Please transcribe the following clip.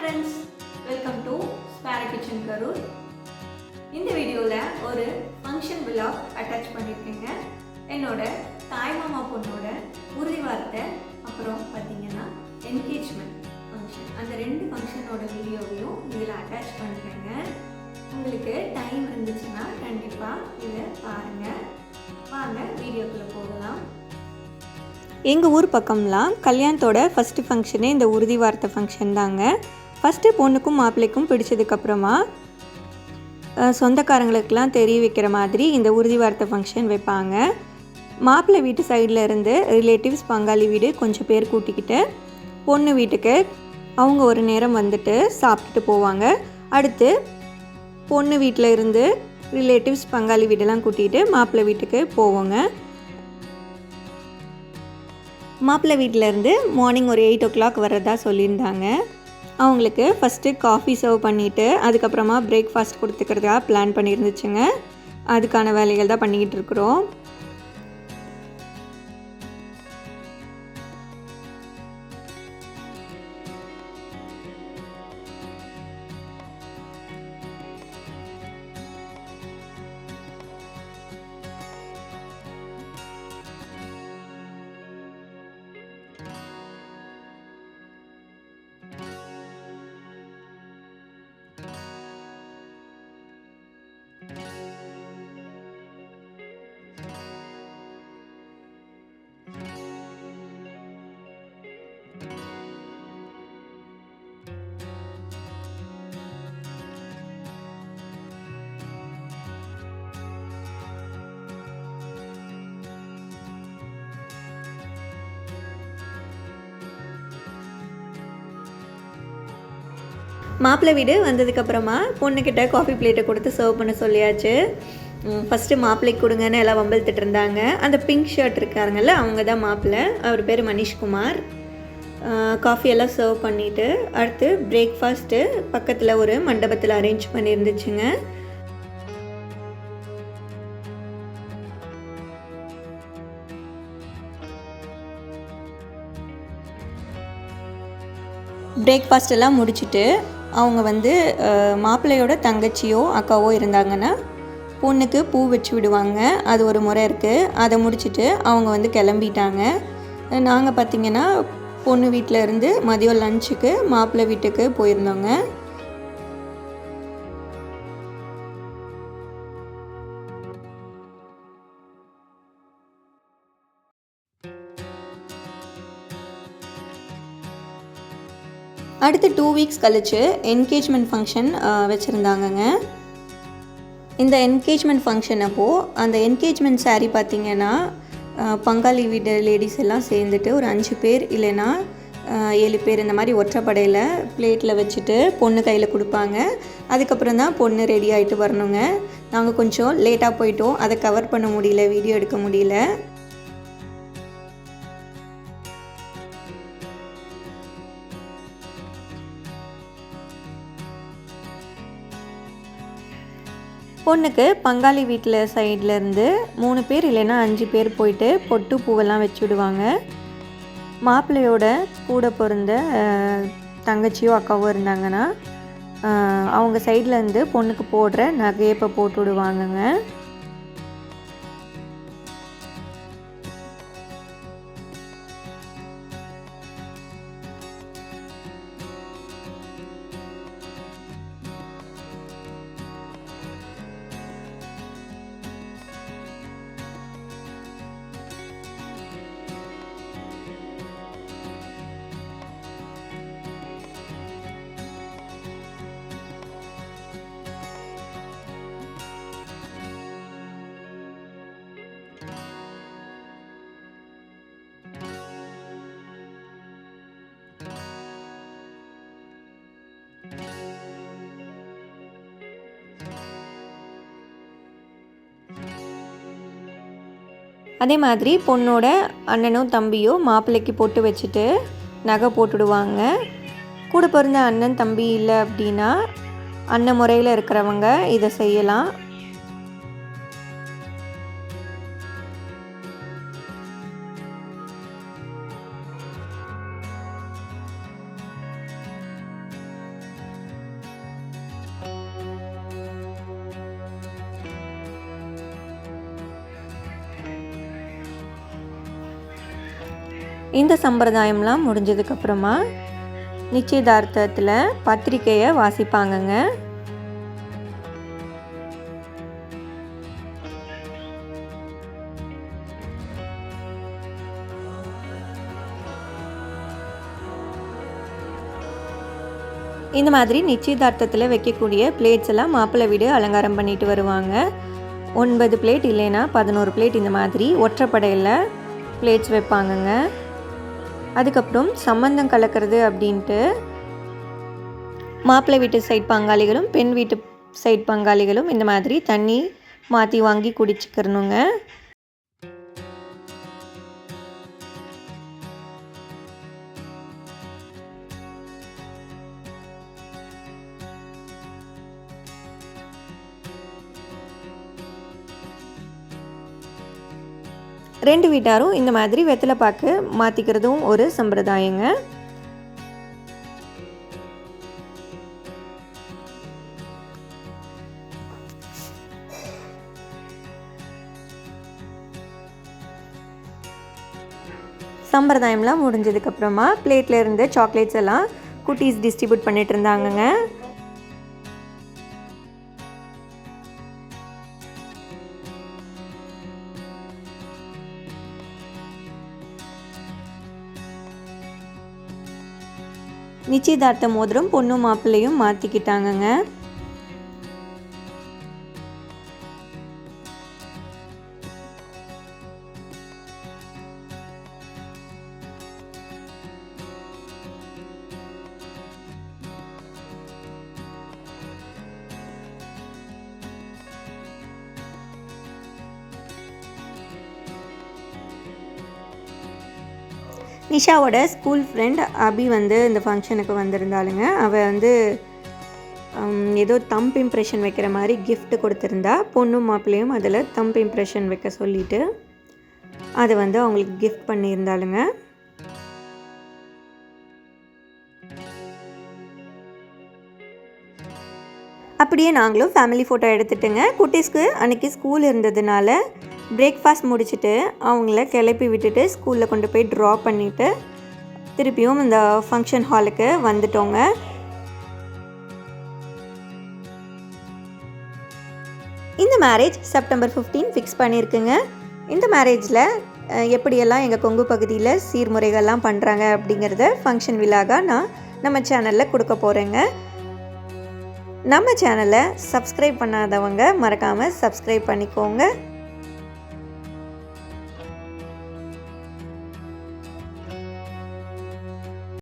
Friends welcome to spare kitchen Karur இந்த வீடியோவில் ஒரு ஃபங்க்ஷன் விலாக் அட்டாச் பண்ணியிருக்கேங்க என்னோட தாய்மாமா பொண்ணோட உறுதி வார்த்தை அப்புறம் பார்த்தீங்கன்னா என்கேஜ்மெண்ட் ஃபங்க்ஷன் அந்த ரெண்டு ஃபங்க்ஷனோட வீடியோவையும் இதில் அட்டாச் பண்ணுறேங்க உங்களுக்கு டைம் இருந்துச்சுன்னா கண்டிப்பாக இதை பாருங்கள் வாங்க வீடியோக்குள்ளே போகலாம். எங்கள் ஊர் பக்கம்லாம் கல்யாணத்தோட ஃபஸ்ட்டு ஃபங்க்ஷனே இந்த உறுதி வார்த்தை ஃபங்க்ஷன் தாங்க. ஃபஸ்ட்டு பொண்ணுக்கும் மாப்பிள்ளைக்கும் பிடிச்சதுக்கப்புறமா சொந்தக்காரங்களுக்கெல்லாம் தெரிய வைக்கிற மாதிரி இந்த உறுதி வார்த்தை ஃபங்க்ஷன் வைப்பாங்க. மாப்பிள்ளை வீட்டு சைடில் இருந்து ரிலேட்டிவ்ஸ் பங்காளி வீடு கொஞ்சம் பேர் கூட்டிக்கிட்டு பொண்ணு வீட்டுக்கு அவங்க ஒரு நேரம் வந்துட்டு சாப்பிட்டுட்டு போவாங்க. அடுத்து பொண்ணு வீட்டில் இருந்து ரிலேட்டிவ்ஸ் பங்காளி வீடெல்லாம் கூட்டிகிட்டு மாப்பிள்ளை வீட்டுக்கு போவோங்க. மாப்பிள்ளை வீட்டிலேருந்து மார்னிங் ஒரு எயிட் ஓ கிளாக் வர்றதா சொல்லியிருந்தாங்க. அவங்களுக்கு ஃபஸ்ட்டு காஃபி சர்வ் பண்ணிவிட்டு அதுக்கப்புறமா பிரேக்ஃபாஸ்ட் கொடுத்துக்கிறதா பிளான் பண்ணியிருந்துச்சுங்க அதுக்கான வேலைகள் தான் பண்ணிக்கிட்டு இருக்கிறோம். மாப்பிள்ளை வீடு வந்ததுக்கப்புறமா பொண்ணுக்கிட்ட காஃபி பிளேட்டை கொடுத்து சர்வ் பண்ண சொல்லியாச்சு. ஃபஸ்ட்டு மாப்பிள்ளைக்கு கொடுங்கன்னு எல்லாம் வம்பழுத்துட்டு இருந்தாங்க அந்த பிங்க் ஷர்ட் இருக்காருங்கல்ல அவங்க தான் மாப்பிள்ளை. அவர் பேர் மனிஷ்குமார். காஃபி எல்லாம் சர்வ் பண்ணிவிட்டு அடுத்து பிரேக்ஃபாஸ்ட்டு பக்கத்தில் ஒரு மண்டபத்தில் அரேஞ்ச் பண்ணியிருந்துச்சுங்க பிரேக்ஃபாஸ்ட் எல்லாம் முடிச்சுட்டு அவங்க வந்து மாப்பிள்ளையோட தங்கச்சியோ அக்காவோ இருந்தாங்கன்னா பொண்ணுக்கு பூ வச்சு விடுவாங்க. அது ஒரு முறை இருக்குது அதை முடிச்சுட்டு அவங்க வந்து கிளம்பிட்டாங்க. நாங்கள் பார்த்திங்கன்னா பொண்ணு வீட்டில் இருந்து மதியம் லஞ்சுக்கு மாப்பிள்ளை வீட்டுக்கு போயிருந்தோங்க. அடுத்து டூ வீக்ஸ் கழிச்சு என்கேஜ்மெண்ட் ஃபங்க்ஷன் வச்சுருந்தாங்கங்க. இந்த என்கேஜ்மெண்ட் ஃபங்க்ஷன் அப்போது அந்த என்கேஜ்மெண்ட் சாரீ பார்த்திங்கன்னா பங்காளி வீடு லேடிஸ் எல்லாம் சேர்ந்துட்டு ஒரு அஞ்சு பேர் இல்லைன்னா ஏழு பேர் இந்த மாதிரி ஒற்றைப்படையில் பிளேட்டில் வச்சுட்டு பொண்ணு கையில் கொடுப்பாங்க. அதுக்கப்புறம் தான் பொண்ணு ரெடி ஆகிட்டு வரணுங்க. நாங்கள் கொஞ்சம் லேட்டாக போயிட்டோம். அதை கவர் பண்ண முடியல வீடியோ எடுக்க முடியல. பொண்ணுக்கு பங்காளி வீட்டில் சைடில் இருந்து மூணு பேர் இல்லைன்னா அஞ்சு பேர் போயிட்டு பொட்டு பூவெல்லாம் வச்சு விடுவாங்க. மாப்பிள்ளையோட கூட பிறந்த தங்கச்சியோ அக்காவோ இருந்தாங்கன்னா அவங்க சைடில் இருந்து பொண்ணுக்கு போடுற நகையை இப்போ போட்டு விடுவாங்கங்க. அதே மாதிரி பொண்ணோட அண்ணனும் தம்பியோ மாப்பிள்ளைக்கு போட்டு வச்சுட்டு நகை போட்டுடுவாங்க. கூட பிறந்த அண்ணன் தம்பி இல்லை அப்படின்னா அண்ணன் முறையில் இருக்கிறவங்க இதை செய்யலாம். இந்த சம்பிரதாயம்லாம் முடிஞ்சதுக்கப்புறமா நிச்சயதார்த்தத்தில் பத்திரிக்கையை வாசிப்பாங்கங்க. இந்த மாதிரி நிச்சயதார்த்தத்தில் வைக்கக்கூடிய பிளேட்ஸ் எல்லாம் மாப்பிள்ளை வீடு அலங்காரம் பண்ணிட்டு வருவாங்க. ஒன்பது பிளேட் இல்லைன்னா பதினோரு பிளேட் இந்த மாதிரி ஒற்றைப்படையில் பிளேட்ஸ் வைப்பாங்கங்க. அதுக்கப்புறம் சம்மந்தம் கலக்கிறது அப்படின்ட்டு மாப்பிள்ளை வீட்டு சைட் பங்காளிகளும் பெண் வீட்டு சைட் பங்காளிகளும் இந்த மாதிரி தண்ணி மாற்றி வாங்கி குடிச்சுக்கிறணுங்க. ரெண்டு வீட்டாரும் இந்த மாதிரி வெத்தலை பாக்கு மாற்றிக்கிறதும் ஒரு சம்பிரதாயங்க. சம்பிரதாயம்லாம் முடிஞ்சதுக்கப்புறமா பிளேட்டில் இருந்து சாக்லேட்ஸ் எல்லாம் குட்டீஸ் டிஸ்ட்ரிபியூட் பண்ணிட்டு இருந்தாங்கங்க. நிச்சயதார்த்த மோதிரம் பொண்ணு மாப்பிள்ளையும் மாற்றிக்கிட்டாங்கங்க நிஷாவோட ஸ்கூல் ஃப்ரெண்ட் அபி வந்து இந்த ஃபங்க்ஷனுக்கு வந்திருந்தாளுங்க. அவள் வந்து ஏதோ தம்ப் இம்ப்ரெஷன் வைக்கிற மாதிரி கிஃப்ட் கொடுத்துருந்தா பொண்ணும் மாப்பிள்ளையும் அதில் தம்ப் இம்ப்ரெஷன் வைக்க சொல்லிட்டு அதை வந்து அவங்களுக்கு கிஃப்ட் பண்ணியிருந்தாளுங்க. அப்படியே நாங்களும் ஃபேமிலி ஃபோட்டோ எடுத்துட்டுங்க. குட்டீஸ்க்கு அன்றைக்கி ஸ்கூல் இருந்ததுனால பிரேக்ஃபாஸ்ட் முடிச்சுட்டு அவங்கள கிளப்பி விட்டுட்டு ஸ்கூலில் கொண்டு போய் ட்ரா பண்ணிவிட்டு திருப்பியும் இந்த ஃபங்க்ஷன் ஹாலுக்கு வந்துட்டோங்க. இந்த மேரேஜ் செப்டம்பர் 15 ஃபிக்ஸ் பண்ணியிருக்குங்க இந்த மேரேஜில் எப்படியெல்லாம் எங்கள் கொங்கு பகுதியில் சீர்முறைகள்லாம் பண்ணுறாங்க அப்படிங்கிறத ஃபங்க்ஷன் விழாக நான் நம்ம சேனலில் கொடுக்க போகிறேங்க நம்ம சேனலை சப்ஸ்கிரைப் பண்ணாதவங்க மறக்காமல் சப்ஸ்கிரைப் பண்ணிக்கோங்க.